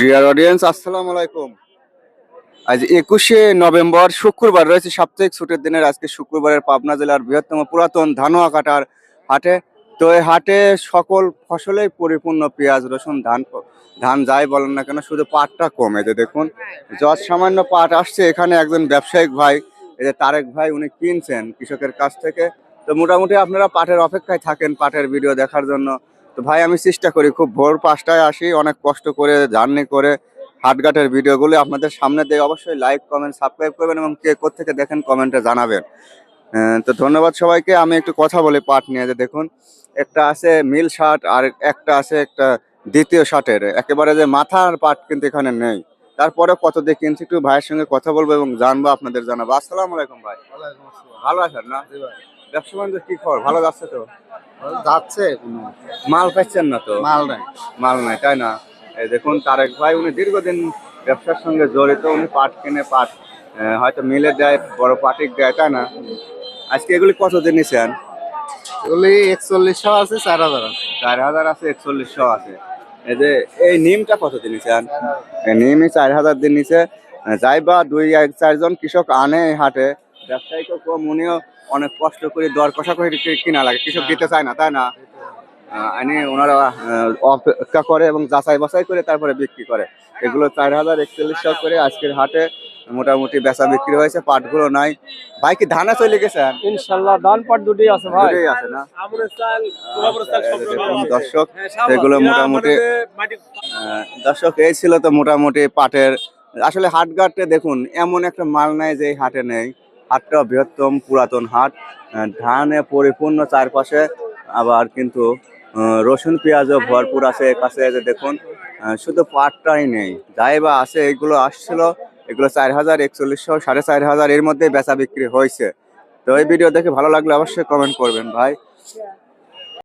Dear audience আসসালামু আলাইকুম। আজ একুশে নভেম্বর, শুক্রবার রয়েছে সাপ্তাহিক ছুটির দিনের আজকে শুক্রবারের পাবনা জেলার বৃহত্তম পুরাতন ধানোয়া কাটার হাটে। তো এই হাটে সকল ফসলেই পরিপূর্ণ পেঁয়াজ, রসুন, ধান ধান যাই বলেন না কেন, শুধু পাটটা কমে। যে দেখুন, যত সামান্য পাট আসছে, এখানে একজন ব্যবসায়িক ভাই, এই যে তারেক ভাই, উনি কিনছেন কৃষকের কাছ থেকে। তো মোটামুটি আপনারা পাটের অপেক্ষায় থাকেন পাটের ভিডিও দেখার জন্য। তো ভাই আমি চেষ্টা করি খুব ভোর পাঁচটায় আসি অনেক কষ্ট করে জার্নি করে হাটঘাটের ভিডিওগুলো আপনাদের সামনে দিয়ে অবশ্যই লাইক কমেন্ট সাবস্ক্রাইব করবেন এবং কে থেকে দেখেন কমেন্টে জানাবেন। তো ধন্যবাদ সবাইকে। আমি একটু কথা বলি পাট নিয়ে যে দেখুন একটা আছে মিল শার্ট আর একটা আছে একটা দ্বিতীয় শার্টের। একেবারে যে মাথার পাট কিন্তু এখানে নেই। তারপরে কত দিয়ে কিনছি একটু ভাইয়ের সঙ্গে কথা বলব এবং জানব আপনাদের জানাব। আসসালামু আলাইকুম ভাই। ভালো আছেন না? ব্যবসা বাণিজ্য কি খবর? ভালো যাচ্ছে তো? যাচ্ছে মাল পাচ্ছেন না তো? মাল নাই। মাল নাই তাই না? দেখুন তারেক ভাই উনি দীর্ঘদিন ব্যবসার সঙ্গে জড়িত উনি পাট কিনে পাট হয়তো মিলে দেয় বড় পাটিক দেয় তাই না? আজকে এগুলি কত দিন নিছেন? এগুলি একচল্লিশশো আছে চার হাজার আছে। চার হাজার আছে একচল্লিশশো আছে। এই যে এই নিমটা কত দিন নিছেন এই নিমই চার হাজার দিন নিছে। যাই বা দুই এক চারজন কৃষক আনে হাটে ব্যবসায়ীকে কম উনিও অনেক কষ্ট করে দর কষা করে কিনা লাগে কৃষক দিতে চায় না তাই না? আহ, আনি ওনারা অপেক্ষা করে এবং যাচাই বাছাই করে তারপরে বিক্রি করে। এগুলো চার হাজার একচল্লিশশো করে আজকের হাটে মোটামুটি বেচা বিক্রি হয়েছে পাটগুলো নাই। ভাই কি ধানে চলে গেছে? ইনশাল্লাহ ধান পাট দুটোই আছে ভাই। দুটোই আছে না? আছে। দর্শক হ্যাঁ, এগুলো মোটামুটি আহ, দর্শক এই ছিল তো মোটামুটি পাটের আসলে হাটঘাটে দেখুন এমন একটা মাল নাই যে হাটে নেই। হাটটা বৃহত্তম পুরাতন হাট ধানে পরিপূর্ণ চারপাশে, আবার কিন্তু রসুন, পেঁয়াজও ভরপুর আছে কাছে যে দেখুন শুধু পাটটাই নেই, যাই বা আছে, এগুলো আসছিল, এগুলো চার হাজার একচল্লিশশো, সাড়ে চার হাজার এর মধ্যে বেচা বিক্রি হয়েছে। তো এই ভিডিও দেখে ভালো লাগলে অবশ্যই কমেন্ট করবেন ভাই।